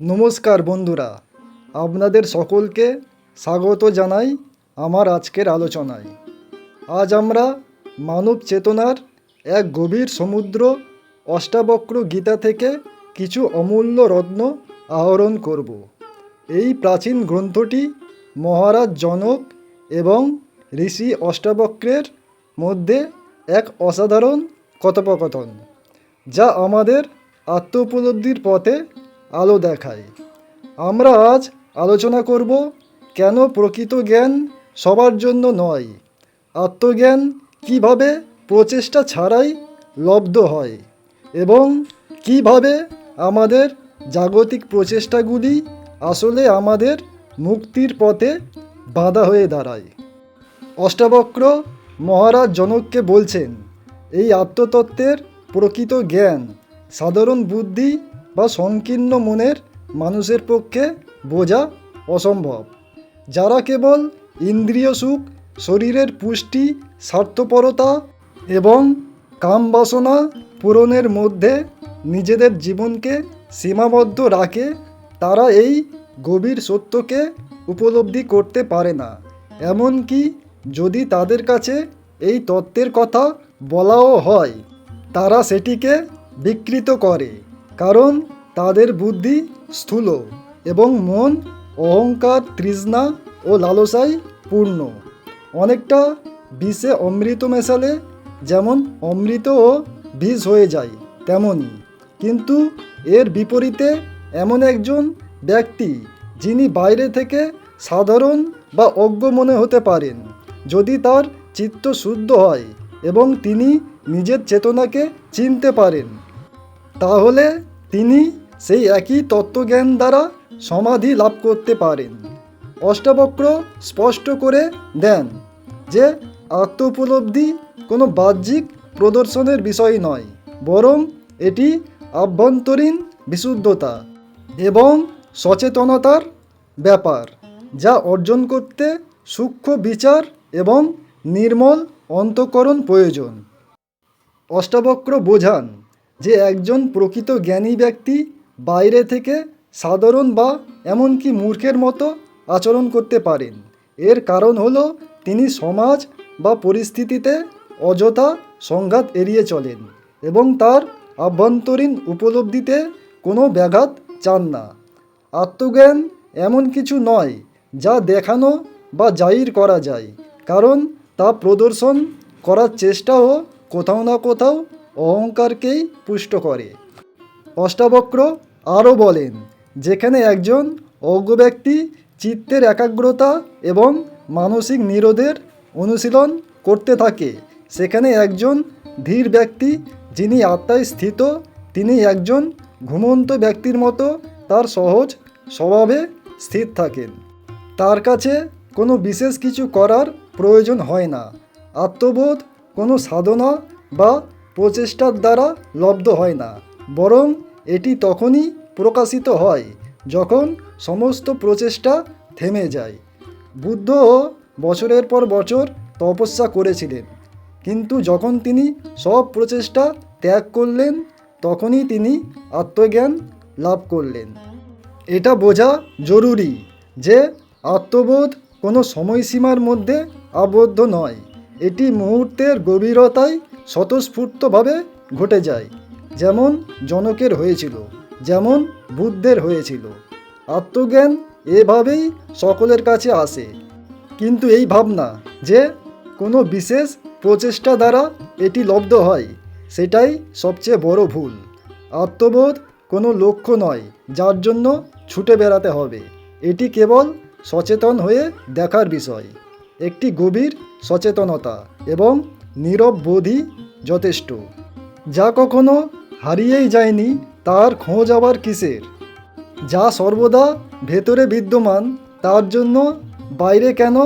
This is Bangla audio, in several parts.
নমস্কার বন্ধুরা, আপনাদের সকলকে স্বাগত জানাই আমার আজকের আলোচনায়। আজ আমরা মানব চেতনার এক গভীর সমুদ্র অষ্টাবক্র গীতা থেকে কিছু অমূল্য রত্ন আহরণ করব। এই প্রাচীন গ্রন্থটি মহারাজ জনক এবং ঋষি অষ্টাবক্রের মধ্যে এক অসাধারণ কথোপকথন, যা আমাদের আত্মোপলব্ধির পথে আলো দেখায়। আমরা আজ আলোচনা করব কেন প্রকৃত জ্ঞান সবার জন্য নয়? আত্মজ্ঞান কীভাবে প্রচেষ্টা ছাড়াই লব্ধ হয়? এবং কীভাবে আমাদের জাগতিক প্রচেষ্টাগুলি আসলে আমাদের মুক্তির পথে বাধা হয়ে দাঁড়ায়? অষ্টাবক্র মহারাজ জনককে বলছেন, এই আত্মতত্ত্বের প্রকৃত জ্ঞান সাধারণ বুদ্ধি বা সংকীর্ণ মনের মানুষের পক্ষে বোঝা অসম্ভব। যারা কেবল ইন্দ্রিয় সুখ, শরীরের পুষ্টি, স্বার্থপরতা এবং কাম বাসনা পূরণের মধ্যে নিজেদের জীবনকে সীমাবদ্ধ রাখে, তারা এই গভীর সত্যকে উপলব্ধি করতে পারে না। এমনকি যদি তাদের কাছে এই তত্ত্বের কথা বলাও হয়, তারা সেটিকে বিকৃত করে। কারণ তাদের বুদ্ধি স্থূল এবং মন অহংকার, তৃষ্ণা ও লালসায় পূর্ণ। অনেকটা বিষে অমৃত মেশালে যেমন অমৃত ও বিষ হয়ে যায় তেমনই কিন্তু এর বিপরীতে এমন একজন ব্যক্তি যিনি বাইরে থেকে সাধারণ বা অজ্ঞ মনে হতে পারেন, যদি তার চিত্ত শুদ্ধ হয় এবং তিনি নিজের চেতনাকে চিনতে পারেন, তাহলে তিনি সেই একই তত্ত্বজ্ঞান দ্বারা সমাধি লাভ করতে পারেন। অষ্টাবক্র স্পষ্ট করে দেন যে আত্ম উপলব্ধি কোনো বাহ্যিক প্রদর্শনের বিষয় নয়, বরং এটি আভ্যন্তরীণ বিশুদ্ধতা এবং সচেতনতার ব্যাপার, যা অর্জন করতে সূক্ষ্ম বিচার এবং নির্মল অন্তঃকরণ প্রয়োজন। অষ্টাবক্র বোঝান যে একজন প্রকৃত জ্ঞানী ব্যক্তি বাইরে থেকে সাধারণ বা এমনকি মূর্খের মতো আচরণ করতে পারেন। এর কারণ হলো তিনি সমাজ বা পরিস্থিতিতে অযথা সংঘাত এড়িয়ে চলেন এবং তার আভ্যন্তরীণ উপলব্ধিতে কোনো ব্যাঘাত চান না। আত্মজ্ঞান এমন কিছু নয় যা দেখানো বা জাহির করা যায়, কারণ তা প্রদর্শন করার চেষ্টাও কোথাও না কোথাও অহংকারকেই পুষ্ট করে। অষ্টাবক্র আরও বলেন, যেখানে একজন অজ্ঞ ব্যক্তি চিত্তের একাগ্রতা এবং মানসিক নিরোধের অনুশীলন করতে থাকে, সেখানে একজন ধীর ব্যক্তি যিনি আত্মায় স্থিত, তিনি একজন ঘুমন্ত ব্যক্তির মতো তার সহজ স্বভাবে স্থির থাকেন। তার কাছে কোনো বিশেষ কিছু করার প্রয়োজন হয় না। আত্মবোধ, কোনো সাধনা বা প্রচেষ্টার দ্বারা লব্ধ হয় না, বরং এটি তখনই প্রকাশিত হয় যখন সমস্ত প্রচেষ্টা থেমে যায়। বুদ্ধও বছরের পর বছর তপস্যা করেছিলেন, কিন্তু যখন তিনি সব প্রচেষ্টা ত্যাগ করলেন, তখনই তিনি আত্মজ্ঞান লাভ করলেন। এটা বোঝা জরুরি যে আত্মবোধ কোনো সময়সীমার মধ্যে আবদ্ধ নয়। এটি মুহূর্তের গভীরতায় স্বতঃস্ফূর্তভাবে ঘটে যায়, যেমন জনকের হয়েছিল, যেমন বুদ্ধের হয়েছিল। আত্মজ্ঞান এভাবেই সকলের কাছে আসে। কিন্তু এই ভাবনা যে কোনো বিশেষ প্রচেষ্টা দ্বারা এটি লব্ধ হয়, সেটাই সবচেয়ে বড় ভুল। আত্মবোধ কোনো লক্ষ্য নয়, যার জন্য ছুটে বেড়াতে হবে। এটি কেবল সচেতন হয়ে দেখার বিষয়। একটি গভীর সচেতনতা এবং নীরব বোধই যথেষ্ট। যা কখনো হারিয়েই যায়নি, তার খোঁজ আবার কিসের? যা সর্বদা ভেতরে বিদ্যমান, তার জন্য বাইরে কেন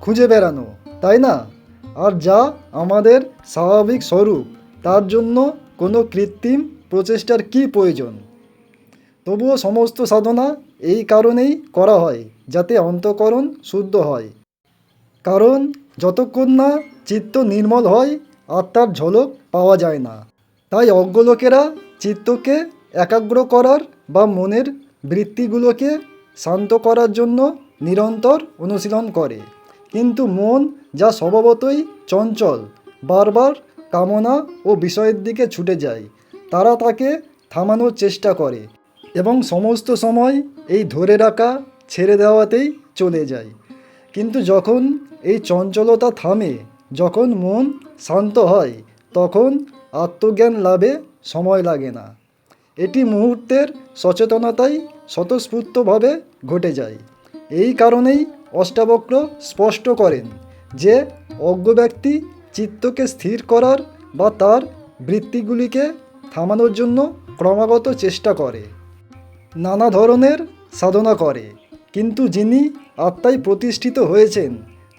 খুঁজে বেড়ানো, তাই না? আর যা আমাদের স্বাভাবিক স্বরূপ, তার জন্য কোনো কৃত্রিম প্রচেষ্টার কী প্রয়োজন? তবুও সমস্ত সাধনা এই কারণেই করা হয়, যাতে অন্তঃকরণ শুদ্ধ হয়। কারণ যতক্ষণ না চিত্ত নির্মল হয় আত্মার ঝলক পাওয়া যায় না। তাই অজ্ঞ লোকেরা চিত্তকে একাগ্র করার বা মনের বৃত্তিগুলোকে শান্ত করার জন্য নিরন্তর অনুশীলন করে। কিন্তু মন যা স্বভাবতই চঞ্চল, বারবার কামনা ও বিষয়ের দিকে ছুটে যায়, তারা তাকে থামানোর চেষ্টা করে এবং সমস্ত সময় এই ধরে রাখা ছেড়ে দেওয়াতেই চলে যায়। কিন্তু যখন এই চঞ্চলতা থামে, যখন মন শান্ত হয়, তখন আত্মজ্ঞান লাভে সময় লাগে না। এটি মুহূর্তের সচেতনতাই স্বতঃস্ফূর্তভাবে ঘটে যায়। এই কারণেই অষ্টাবক্র স্পষ্ট করেন যে অজ্ঞ ব্যক্তি চিত্তকে স্থির করার বা তার বৃত্তিগুলিকে থামানোর জন্য ক্রমাগত চেষ্টা করে, নানা ধরনের সাধনা করে। কিন্তু যিনি আত্মায় প্রতিষ্ঠিত হয়েছেন,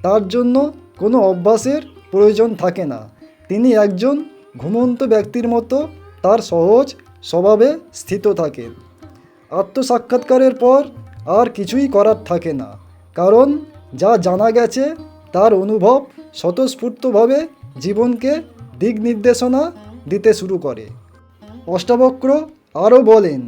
তার জন্য কোনো অভ্যাসের প্রয়োজন থাকে না। তিনি একজন ঘুমন্ত ব্যক্তির মতো তার সহজ স্বভাবে স্থিত থাকেন। আত্মসাক্ষাৎকারের পর আর কিছুই করার থাকে না, কারণ যা জানা গেছে, তার অনুভব স্বতঃস্ফূর্তভাবে জীবনকে দিক নির্দেশনা দিতে শুরু করে। অষ্টাবক্র আরও বলেন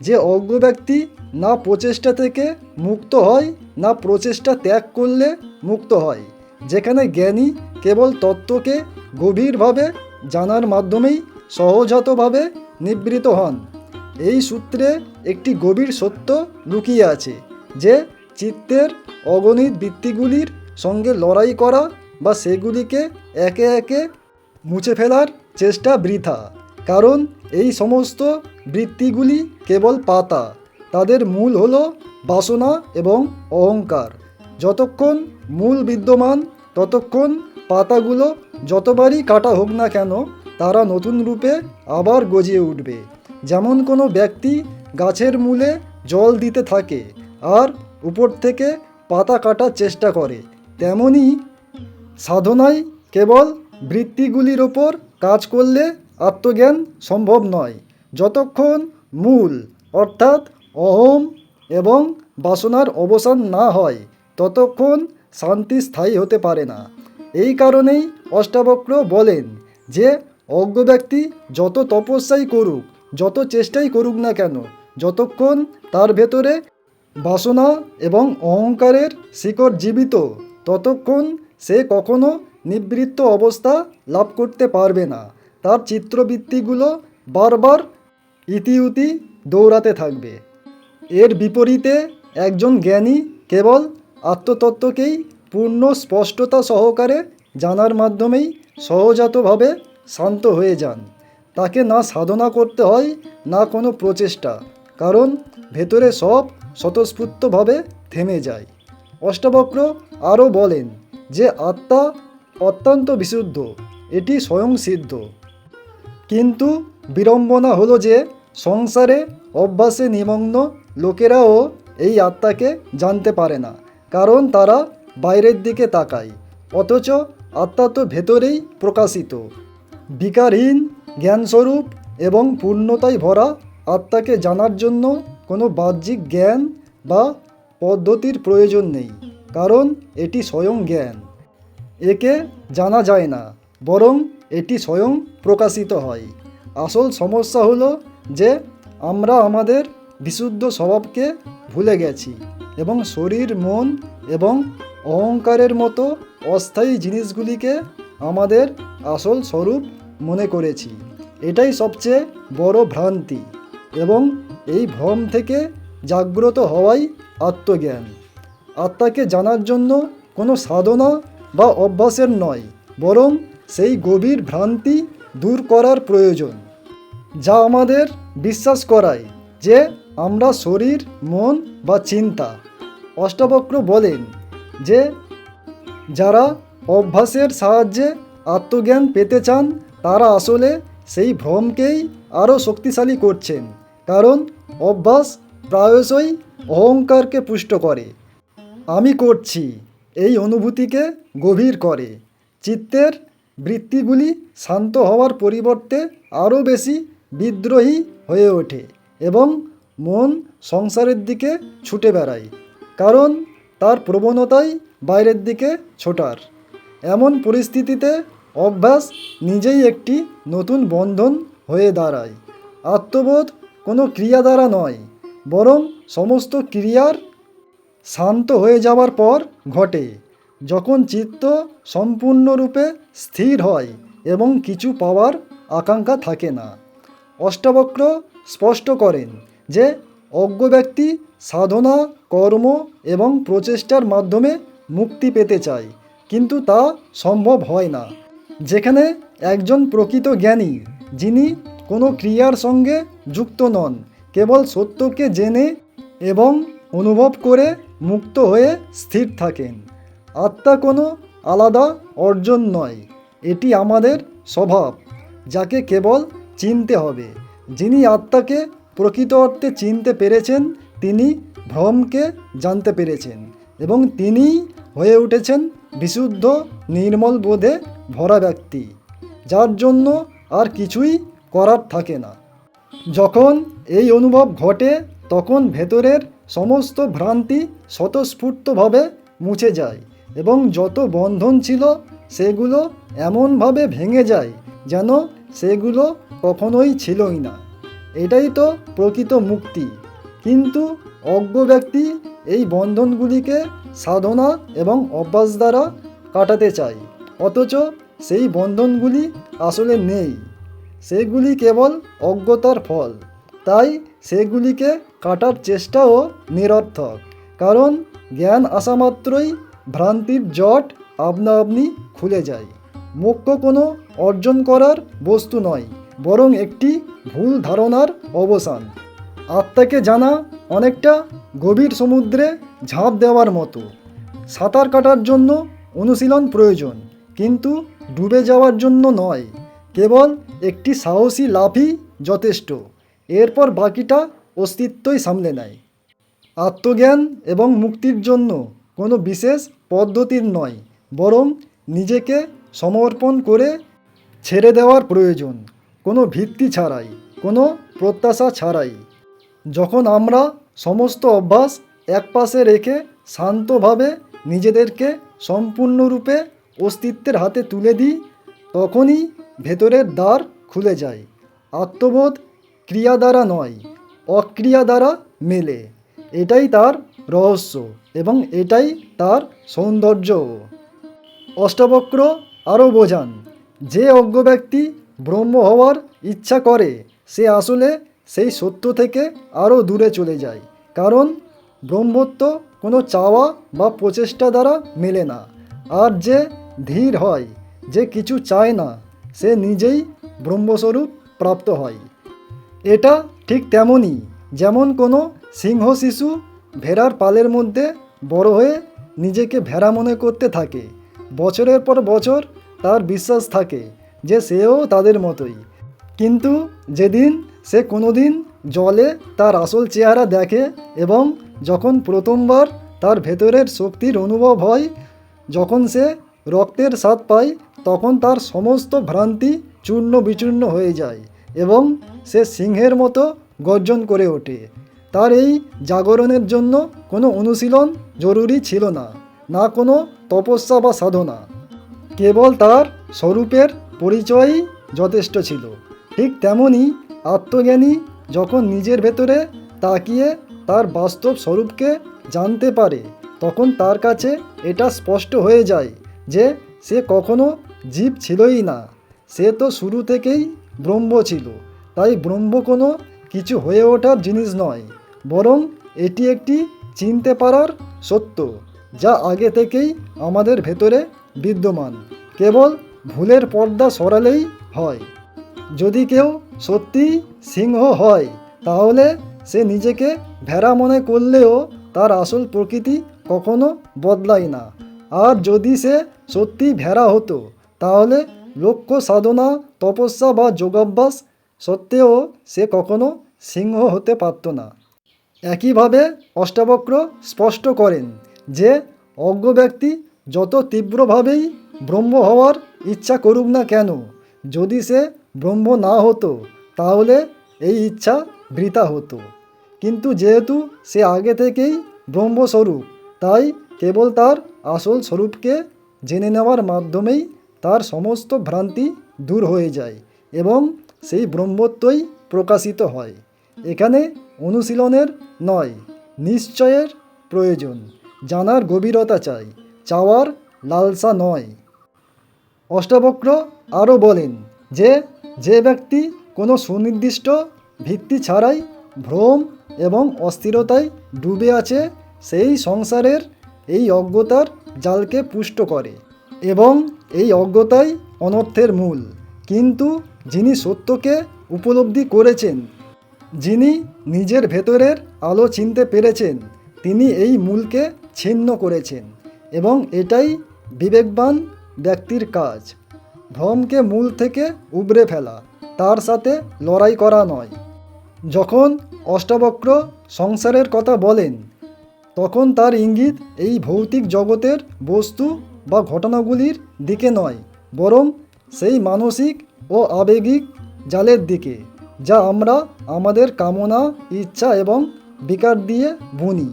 যে অজ্ঞ ব্যক্তি না প্রচেষ্টা থেকে মুক্ত হয়, না প্রচেষ্টা ত্যাগ করলে মুক্ত হয়। যেখানে জ্ঞানী কেবল তত্ত্বকে গভীরভাবে জানার মাধ্যমেই সহজাতভাবে নিবৃত হন। এই সূত্রে একটি গভীর সত্য লুকিয়ে আছে যে চিত্তের অগণিত বৃত্তিগুলির সঙ্গে লড়াই করা বা সেগুলিকে একে একে মুছে ফেলার চেষ্টা বৃথা। কারণ এই সমস্ত বৃত্তিগুলি কেবল পাতা, তাদের মূল হল বাসনা এবং অহংকার। যতক্ষণ মূল বিদ্যমান, ততক্ষণ পাতাগুলো যতবারই কাটা হোক না কেন, তারা নতুন রূপে আবার গজিয়ে উঠবে। যেমন কোনো ব্যক্তি গাছের মূলে জল দিতে থাকে আর উপর থেকে পাতা কাটার চেষ্টা করে, তেমনি সাধনায় কেবল বৃত্তিগুলির ওপর কাজ করলে আত্মজ্ঞান সম্ভব নয়। যতক্ষণ মূল, অর্থাৎ অহম এবং বাসনার অবসান না হয়, ততক্ষণ শান্তি স্থায়ী হতে পারে না। এই কারণেই অষ্টাবক্র বলেন যে, অজ্ঞ ব্যক্তি যত তপস্যাই করুক, যত চেষ্টাই করুক না কেন, যতক্ষণ তার ভেতরে বাসনা এবং অহংকারের শিকড় জীবিত, ততক্ষণ সে কখনো নিবৃত্ত অবস্থা লাভ করতে পারবে না। তার চিত্রবৃত্তিগুলো বারবার ইতিউতি দৌড়াতে থাকবে। এর বিপরীতে একজন জ্ঞানী কেবল আত্মতত্ত্বকেই পূর্ণ স্পষ্টতা সহকারে জানার মাধ্যমেই সহজাতভাবে শান্ত হয়ে যান। তাকে না সাধনা করতে হয়, না কোনো প্রচেষ্টা, কারণ ভেতরে সব স্বতঃস্ফূর্তভাবে থেমে যায়। অষ্টাবক্র আরও বলেন যে, আত্মা অত্যন্ত বিশুদ্ধ, এটি স্বয়ং সিদ্ধ। কিন্তু বিড়ম্বনা হলো যে সংসারে অভ্যাসে নিমগ্ন লোকেরাও এই আত্মাকে জানতে পারে না, কারণ তারা বাইরের দিকে তাকায়, অথচ আত্মা তো ভেতরেই প্রকাশিত। বিকারহীন, জ্ঞানস্বরূপ এবং পূর্ণতায় ভরা আত্মাকে জানার জন্য কোনো বাহ্যিক জ্ঞান বা পদ্ধতির প্রয়োজন নেই, কারণ এটি স্বয়ং জ্ঞান। একে জানা যায় না, বরং এটি স্বয়ং প্রকাশিত হয়। আসল সমস্যা হলো যে আমরা আমাদের বিশুদ্ধ স্বভাবকে ভুলে গেছি এবং শরীর, মন এবং অহংকারের মতো অস্থায়ী জিনিসগুলিকে আমাদের আসল স্বরূপ মনে করেছি। এটাই সবচেয়ে বড় ভ্রান্তি এবং এই ভ্রম থেকে জাগ্রত হওয়াই আত্মজ্ঞান। আত্মাকে জানার জন্য কোনো সাধনা বা অভ্যাসের নয়, বরং সেই গভীর ভ্রান্তি দূর করার প্রয়োজন। যা আমাদের বিশ্বাস করায় যে আমরা শরীর, মন বা চিন্তা। অষ্টাবক্র বলেন যে যারা অভ্যাসের সাহায্যে আত্মজ্ঞান পেতে চান, তারা আসলে সেই ভ্রমকেই আরও শক্তিশালী করছেন। কারণ অভ্যাস প্রায়শই অহংকারকে পুষ্ট করে। আমি করছি, এই অনুভূতিকে গভীর করে। চিত্তের বৃত্তিগুলি শান্ত হওয়ার পরিবর্তে আরও বেশি বিদ্রোহী হয়ে ওঠে এবং মন সংসারের দিকে ছুটে বেড়ায়, কারণ তার প্রবণতাই বাইরের দিকে ছোটার। এমন পরিস্থিতিতে অভ্যাস নিজেই একটি নতুন বন্ধন হয়ে দাঁড়ায়। আত্মবোধ কোনো ক্রিয়া দ্বারা নয়, বরং সমস্ত ক্রিয়ার শান্ত হয়ে যাওয়ার পর ঘটে। যখন চিত্ত সম্পূর্ণরূপে স্থির হয় এবং কিছু পাওয়ার আকাঙ্ক্ষা থাকে না অষ্টাবক্র স্পষ্ট করেন যে অজ্ঞ ব্যক্তি সাধনা, কর্ম এবং প্রচেষ্টার মাধ্যমে মুক্তি পেতে চায়, কিন্তু তা সম্ভব হয় না। যেখানে একজন প্রকৃত জ্ঞানী যিনি কোনো ক্রিয়ার সঙ্গে যুক্ত নন, কেবল সত্যকে জেনে এবং অনুভব করে মুক্ত হয়ে স্থির থাকেন। আত্মা কোনো আলাদা অর্জন নয়, এটি আমাদের স্বভাব, যাকে কেবল চিনতে হবে। যিনি আত্মাকে প্রকৃত অর্থে চিনতে পেরেছেন, তিনি ভ্রমকে জানতে পেরেছেন এবং তিনি হয়ে উঠেছেন বিশুদ্ধ, নির্মল বোধে ভরা ব্যক্তি, যার জন্য আর কিছুই করার থাকে না। যখন এই অনুভব ঘটে, তখন ভেতরের সমস্ত ভ্রান্তি স্বতঃস্ফূর্তভাবে মুছে যায় এবং যত বন্ধন ছিল, সেগুলো এমনভাবে ভেঙে যায় যেন সেগুলো কখনোই ছিলই না। এটাই তো প্রকৃত মুক্তি। কিন্তু অজ্ঞ ব্যক্তি এই বন্ধনগুলিকে সাধনা এবং অভ্যাস দ্বারা কাটাতে চায়, অথচ সেই বন্ধনগুলি আসলে নেই। সেগুলি কেবল অজ্ঞতার ফল। তাই সেগুলিকে কাটার চেষ্টাও নিরর্থক, কারণ জ্ঞান আসা মাত্রই ভ্রান্তির জট আপনা আপনি খুলে যায়। মোক্ষ কোনো অর্জন করার বস্তু নয় বরং একটি ভুল ধারণার অবসান। আত্মাকে জানা অনেকটা গভীর সমুদ্রে ঝাঁপ দেওয়ার মতো। সাঁতার কাটার জন্য অনুশীলন প্রয়োজন, কিন্তু ডুবে যাওয়ার জন্য নয়, কেবল একটি সাহসী লাভই যথেষ্ট। এরপর বাকিটা অস্তিত্বই সামলে নেয়। আত্মজ্ঞান এবং মুক্তির জন্য কোনো বিশেষ পদ্ধতির নয়, বরং নিজেকে সমর্পণ করে ছেড়ে দেওয়ার প্রয়োজন। কোনো ভিত্তি ছাড়াই, কোনো প্রত্যাশা ছাড়াই। যখন আমরা সমস্ত অভ্যাস একপাশে রেখে শান্তভাবে নিজেদেরকে সম্পূর্ণরূপে অস্তিত্বের হাতে তুলে দিই, তখনই ভেতরের দ্বার খুলে যায়। আত্মবোধ ক্রিয়া দ্বারা নয়, অক্রিয়া দ্বারা মেলে। এটাই তার রহস্য এবং এটাই তার সৌন্দর্য অষ্টবক্র আরও বোঝান, যে অজ্ঞ ব্যক্তি ব্রহ্ম হওয়ার ইচ্ছা করে, সে আসলে সেই সত্য থেকে আরও দূরে চলে যায়। কারণ ব্রহ্মত্ব কোনো চাওয়া বা প্রচেষ্টা দ্বারা মেলে না। আর যে ধীর হয়, যে কিছু চায় না, সে নিজেই ব্রহ্মস্বরূপ প্রাপ্ত হয়। এটা ঠিক তেমনই, যেমন কোনো সিংহ শিশু ভেড়ার পালের মধ্যে বড় হয়ে নিজেকে ভেড়া মনে করতে থাকে। বছরের পর বছর তার বিশ্বাস থাকে। যে সেও তাদের মতোই। কিন্তু যেদিন সে কোনোদিন জলে তার আসল চেহারা দেখে এবং যখন প্রথমবার তার ভেতরের শক্তির অনুভব হয়, যখন সে রক্তের স্বাদ পায়, তখন তার সমস্ত ভ্রান্তি চূর্ণ বিচূর্ণ হয়ে যায় এবং সে সিংহের মতো গর্জন করে ওঠে। তার এই জাগরণের জন্য কোনো অনুশীলন জরুরি ছিল না না কোনো তপস্যা বা সাধনা। কেবল তার স্বরূপের পরিচয়ই যথেষ্ট ছিল। ঠিক তেমনই আত্মজ্ঞানী যখন নিজের ভেতরে তাকিয়ে তার বাস্তব স্বরূপকে জানতে পারে, তখন তার কাছে এটা স্পষ্ট হয়ে যায় যে সে কখনো জীব ছিলই না। সে তো শুরু থেকেই ব্রহ্ম ছিল, তাই ব্রহ্ম কোনো কিছু হয়ে ওঠার জিনিস নয়, বরং এটি একটি চিনতে পারার সত্য, যা আগে থেকেই আমাদের ভেতরে বিদ্যমান। কেবল ভুলের পর্দা সরালেই হয়। যদি কেউ সত্যি সিংহ হয়, তাহলে সে নিজেকে ভেড়া মনে করলেও তার আসল প্রকৃতি কখনো বদলায় না। আর যদি সে সত্যি ভেড়া হতো, তাহলে লক্ষ্য সাধনা, তপস্যা বা যোগাভ্যাস সত্ত্বেও সে কখনো সিংহ হতে পারত না। একইভাবে অষ্টাবক্র স্পষ্ট করেন যে অজ্ঞ ব্যক্তি যত তীব্রভাবেই ব্রহ্ম হওয়ার ইচ্ছা করুক না কেন? যদি সে ব্রহ্ম না হতো, তাহলে এই ইচ্ছা বৃথা হতো। কিন্তু যেহেতু সে আগে থেকেই ব্রহ্মস্বরূপ, তাই কেবল তার আসল স্বরূপকে জেনে নেওয়ার মাধ্যমেই তার সমস্ত ভ্রান্তি দূর হয়ে যায় এবং সেই ব্রহ্মত্বই প্রকাশিত হয়। এখানে অনুশীলনের নয়, নিশ্চয়ের প্রয়োজন। জানার গভীরতা চাই। চাওয়ার লালসা নয়। অষ্টাবক্র আরও বলেন যে যে ব্যক্তি কোনো সুনির্দিষ্ট ভিত্তি ছাড়াই ভ্রম এবং অস্থিরতায় ডুবে আছে, সেই সংসারের এই অজ্ঞতার জালকে পুষ্ট করে এবং এই অজ্ঞতাই অনর্থের মূল। কিন্তু যিনি সত্যকে উপলব্ধি করেছেন, যিনি নিজের ভেতরের আলো চিনতে পেরেছেন, তিনি এই মূলকে ছিন্ন করেছেন এবং এটাই বিবেকবান ব্যক্তির কাজ। ভ্রমকে মূল থেকে উবড়ে ফেলা, তার সাথে লড়াই করা নয়। যখন অষ্টাবক্র সংসারের কথা বলেন, তখন তার ইঙ্গিত এই ভৌতিক জগতের বস্তু বা ঘটনাগুলির দিকে নয়, বরং সেই মানসিক ও আবেগিক জালের দিকে, যা আমরা আমাদের কামনা, ইচ্ছা এবং বিকার দিয়ে বুনি।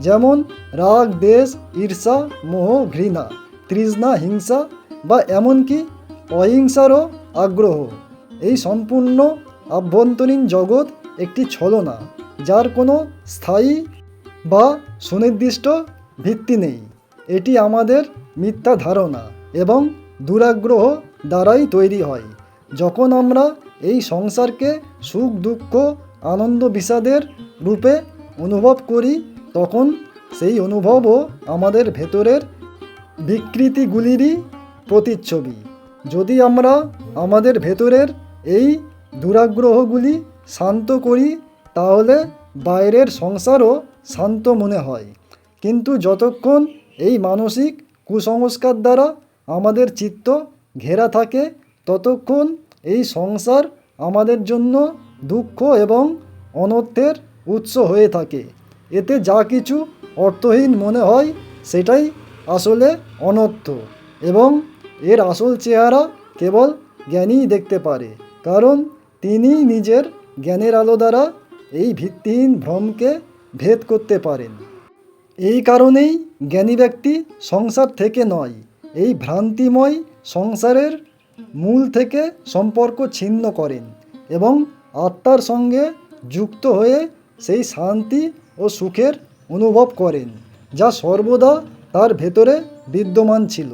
যেমন রাগ দেশ ঈর্ষা, মোহ, ঘৃণা। তৃষ্ণা হিংসা বা এমনকি অহিংসারও আগ্রহ। এই সম্পূর্ণ আভ্যন্তরীণ জগৎ একটি ছলনা, যার কোনো স্থায়ী বা সুনির্দিষ্ট ভিত্তি নেই। এটি আমাদের মিথ্যা ধারণা এবং দুরাগ্রহ দ্বারাই তৈরি হয়। যখন আমরা এই সংসারকে সুখ, দুঃখ, আনন্দ, বিষাদের রূপে অনুভব করি, তখন সেই অনুভবও আমাদের ভেতরের বিকৃতিগুলিরই প্রতিচ্ছবি। যদি আমরা আমাদের ভেতরের এই দুরাগ্রহগুলি শান্ত করি, তাহলে বাইরের সংসারও শান্ত মনে হয়। কিন্তু যতক্ষণ এই মানসিক কুসংস্কার দ্বারা আমাদের চিত্ত ঘেরা থাকে, ততক্ষণ এই সংসার আমাদের জন্য দুঃখ এবং অনর্থের উৎস হয়ে থাকে। এতে যা কিছু অর্থহীন মনে হয়, সেটাই আসলে অনর্থ এবং এর আসল চেহারা কেবল জ্ঞানীই দেখতে পারে, কারণ তিনি নিজের জ্ঞানের আলো দ্বারা এই ভিত্তিহীন ভ্রমকে ভেদ করতে পারেন। এই কারণেই জ্ঞানী ব্যক্তি সংসার থেকে নয়, এই ভ্রান্তিময় সংসারের মূল থেকে সম্পর্ক ছিন্ন করেন এবং আত্মার সঙ্গে যুক্ত হয়ে সেই শান্তি ও সুখের অনুভব করেন, যা সর্বদা তার ভেতরে বিদ্যমান ছিল।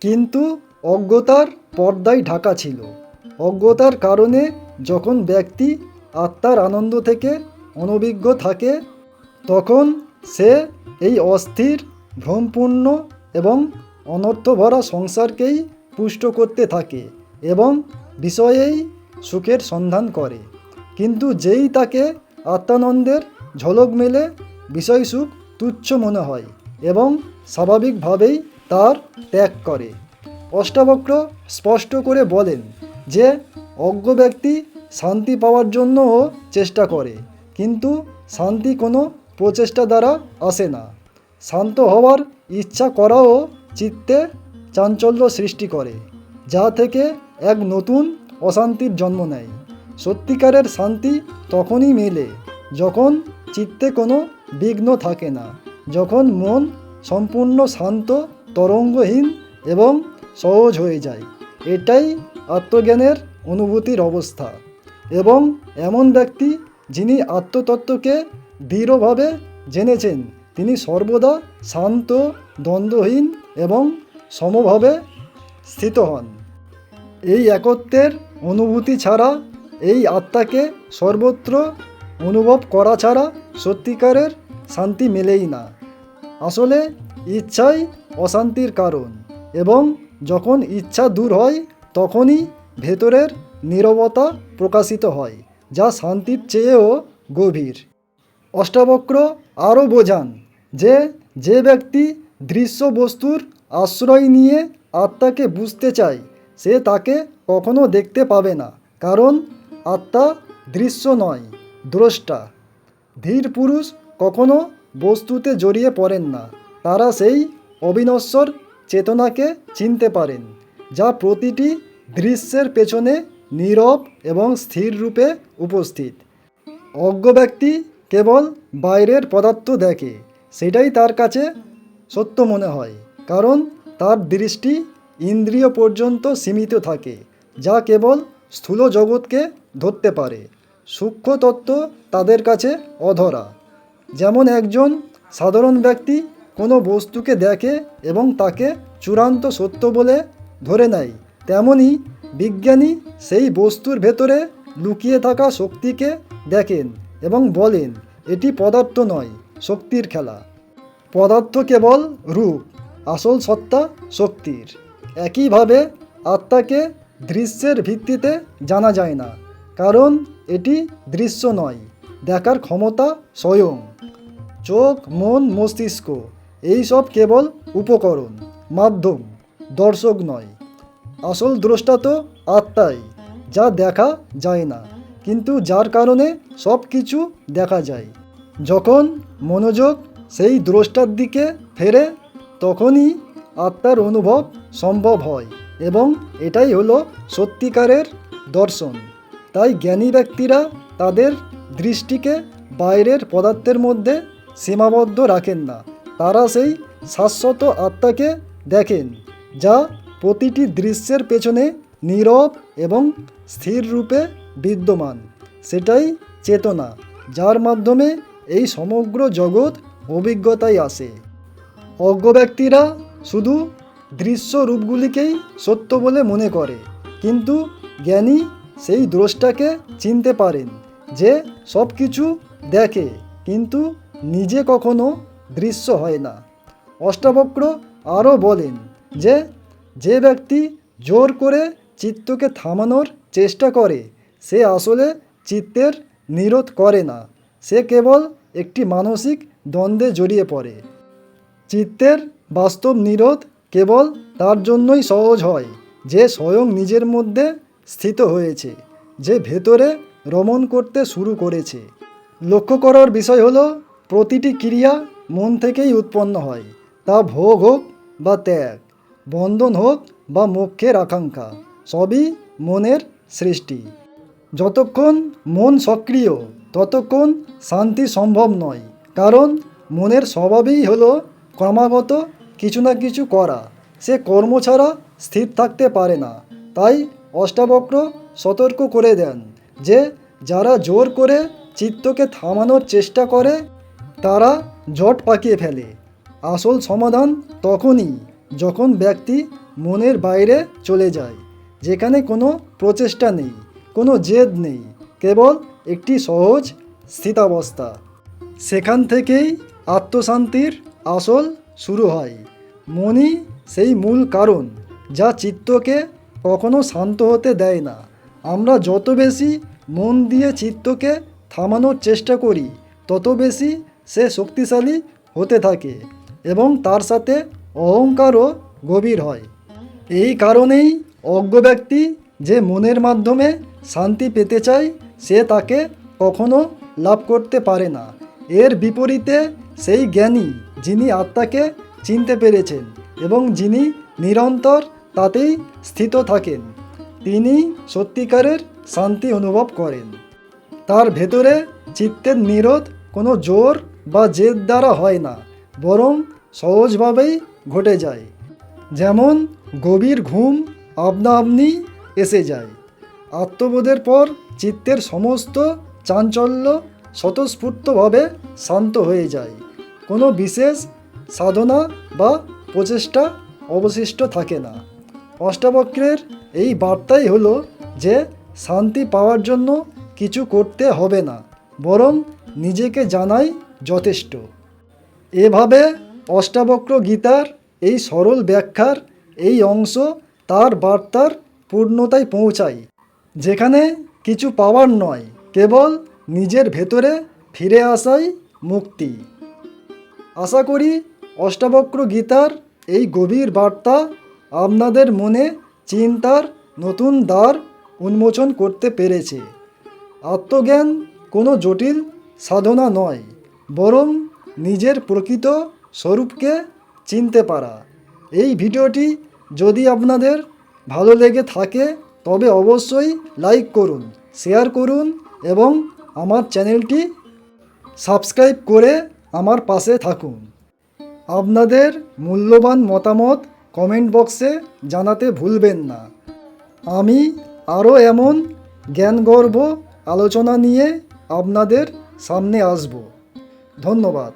কিন্তু অজ্ঞতার পর্দায় ঢাকা ছিল। অজ্ঞতার কারণে যখন ব্যক্তি আত্মার আনন্দ থেকে অনভিজ্ঞ থাকে, তখন সে এই অস্থির, ভ্রমপূর্ণ এবং অনর্থভরা সংসারকেই পুষ্ট করতে থাকে এবং বিষয়েই সুখের সন্ধান করে। কিন্তু যেই তাকে আত্মানন্দের ঝলক মেলে বিষয় সুখ তুচ্ছ মনে হয়। এবং স্বাভাবিকভাবেই তার ত্যাগ করে। অষ্টাবক্র স্পষ্ট করে বলেন যে, অজ্ঞ ব্যক্তি শান্তি পাওয়ার জন্যও চেষ্টা করে, কিন্তু শান্তি কোনো প্রচেষ্টা দ্বারা আসে না। শান্ত হওয়ার ইচ্ছা করাও চিত্তে চাঞ্চল্য সৃষ্টি করে, যা থেকে এক নতুন অশান্তির জন্ম নেয়। সত্যিকারের শান্তি তখনই মেলে যখন চিত্তে কোনো বিঘ্ন থাকে না। যখন মন সম্পূর্ণ শান্ত, তরঙ্গহীন এবং সহজ হয়ে যায়। এটাই আত্মজ্ঞানের অনুভূতির অবস্থা। এবং এমন ব্যক্তি যিনি আত্মতত্ত্বকে দৃঢ়ভাবে জেনেছেন, তিনি সর্বদা শান্ত, দ্বন্দ্বহীন এবং সমভাবে স্থিত হন। এই একত্বের অনুভূতি ছাড়া, এই আত্মাকে সর্বত্র অনুভব করা ছাড়া সত্যিকারের শান্তি মেলেই না। আসলে ইচ্ছাই অশান্তির কারণ এবং যখন ইচ্ছা দূর হয়, তখনই ভেতরের নীরবতা প্রকাশিত হয়, যা শান্তির চেয়েও গভীর। অষ্টাবক্র আরও বোঝান যে যে ব্যক্তি দৃশ্য বস্তুর আশ্রয় নিয়ে আত্মাকে বুঝতে চায়, সে তাকে কখনো দেখতে পাবে না, কারণ আত্মা দৃশ্য নয়, দ্রষ্টা। ধীর পুরুষ কখনো বস্তুতে জড়িয়ে পড়েন না। তারা সেই অবিনশ্বর চেতনাকে চিনতে পারেন, যা প্রতিটি দৃশ্যের পেছনে নীরব এবং স্থির রূপে উপস্থিত। অজ্ঞ ব্যক্তি কেবল বাইরের পদার্থ দেখে, সেটাই তার কাছে সত্য মনে হয়, কারণ তার দৃষ্টি ইন্দ্রিয় পর্যন্ত সীমিত থাকে, যা কেবল স্থূল জগৎকে ধরতে পারে। সূক্ষ্ম তত্ত্ব তাদের কাছে অধরা। যেমন একজন সাধারণ ব্যক্তি কোনো বস্তুকে দেখে এবং তাকে চূড়ান্ত সত্য বলে ধরে নেয়, তেমনি বিজ্ঞানী সেই বস্তুর ভেতরে লুকিয়ে থাকা শক্তিকে দেখেন এবং বলেন, এটি পদার্থ নয়, শক্তির খেলা। পদার্থ কেবল রূপ, আসল সত্তা শক্তির। একইভাবে আত্মাকে দৃশ্যের ভিত্তিতে জানা যায় না, কারণ এটি দৃশ্য নয়। দেখার ক্ষমতা স্বয়ং। চোখ, মন, মস্তিষ্ক, এই সব কেবল উপকরণ, মাধ্যম, দর্শক নয়। আসল দ্রষ্টা তো আত্মাই, যা দেখা যায় না, কিন্তু যার কারণে সব কিছু দেখা যায়। যখন মনোযোগ সেই দ্রষ্টার দিকে ফেরে, তখনই আত্মার অনুভব সম্ভব হয় এবং এটাই হলো সত্যিকারের দর্শন। তাই জ্ঞানী ব্যক্তিরা তাদের দৃষ্টিকে বাইরের পদার্থের মধ্যে সীমাবদ্ধ রাখেন না। তারা সেই শাশ্বত আত্মাকে দেখেন, যা প্রতিটি দৃশ্যের পেছনে নীরব এবং স্থির রূপে বিদ্যমান। সেটাই চেতনা, যার মাধ্যমে এই সমগ্র জগৎ অভিজ্ঞতায় আসে। অজ্ঞ ব্যক্তিরা শুধু দৃশ্য রূপগুলিকেই সত্য বলে মনে করে, কিন্তু জ্ঞানী সেই দ্রষ্টাকে চিনতে পারেন। যে সব কিছু দেখে কিন্তু নিজে কখনো দৃশ্য হয় না। অষ্টাবক্র আরও বলেন যে যে ব্যক্তি জোর করে চিত্তকে থামানোর চেষ্টা করে, সে আসলে চিত্তের নিরোধ করে না। সে কেবল একটি মানসিক দ্বন্দ্বে জড়িয়ে পড়ে। চিত্তের বাস্তব নিরোধ কেবল তার জন্যই সহজ হয়, যে স্বয়ং নিজের মধ্যে স্থিত হয়েছে, যে ভেতরে রমণ করতে শুরু করেছে। লক্ষ্য করার বিষয় হলো, প্রতিটি ক্রিয়া মন থেকেই উৎপন্ন হয়। তা ভোগ হোক বা ত্যাগ, বন্ধন হোক বা মোক্ষের আকাঙ্ক্ষা, সবই মনের সৃষ্টি। যতক্ষণ মন সক্রিয়, ততক্ষণ শান্তি সম্ভব নয়, কারণ মনের স্বভাবই হলো ক্রমাগত কিছু না কিছু করা। সে কর্ম ছাড়া স্থির থাকতে পারে না, তাই অষ্টাবক্র সতর্ক করে দেন। যে যারা জোর করে চিত্তকে থামানোর চেষ্টা করে, তারা জট পাকিয়ে ফেলে। আসল সমাধান তখনই যখন ব্যক্তি মনের বাইরে চলে যায়, যেখানে কোনো প্রচেষ্টা নেই, কোনো জেদ নেই, কেবল একটি সহজ স্থিতাবস্থা। সেখান থেকেই আত্মশান্তির আসল শুরু হয়। মনই সেই মূল কারণ যা চিত্তকে কখনো শান্ত হতে দেয় না। আমরা যত বেশি মন দিয়ে চিত্তকে থামানোর চেষ্টা করি, তত বেশি সে শক্তিশালী হতে থাকে এবং তার সাথে অহংকারও গভীর হয়। এই কারণেই অজ্ঞ ব্যক্তি যে মনের মাধ্যমে শান্তি পেতে চায়, সে তাকে কখনো লাভ করতে পারে না। এর বিপরীতে সেই জ্ঞানী যিনি আত্মাকে চিনতে পেরেছেন এবং যিনি নিরন্তর তাতেই স্থিত থাকেন তিনি সত্যিকারের শান্তি অনুভব করেন। তার ভেতরে চিত্তের নিরোধ কোনো জোর বা জেদ দ্বারা হয় না, বরং সহজভাবেই ঘটে যায়। যেমন গভীর ঘুম আপনা আপনি এসে যায়। আত্মবোধের পর চিত্তের সমস্ত চাঞ্চল্য স্বতঃস্ফূর্তভাবে শান্ত হয়ে যায়। কোনো বিশেষ সাধনা বা প্রচেষ্টা অবশিষ্ট থাকে না। অষ্টাবক্রের এই বার্তাই হলো যে শান্তি পাওয়ার জন্য কিছু করতে হবে না, বরং নিজেকে জানাই যথেষ্ট। এভাবে অষ্টাবক্র গীতার এই সরল ব্যাখ্যার এই অংশ তার বার্তার পূর্ণতায় পৌঁছায়, যেখানে কিছু পাওয়ার নয়, কেবল নিজের ভেতরে ফিরে আসাই মুক্তি। আশা করি অষ্টাবক্র গীতার এই গভীর বার্তা আপনাদের মনে চিন্তার নতুন দ্বার উন্মোচন করতে পেরেছে। আত্মজ্ঞান কোনো জটিল সাধনা নয়, বরং নিজের প্রকৃত স্বরূপকে চিনতে পারা। এই ভিডিওটি যদি আপনাদের ভালো লেগে থাকে, তবে অবশ্যই লাইক করুন, শেয়ার করুন এবং আমার চ্যানেলটি সাবস্ক্রাইব করে আমার পাশে থাকুন। আপনাদের মূল্যবান মতামত কমেন্ট বক্সে জানাতে ভুলবেন না। আমি আরও এমন জ্ঞানগর্ভ আলোচনা নিয়ে আপনাদের সামনে আসব। ধন্যবাদ।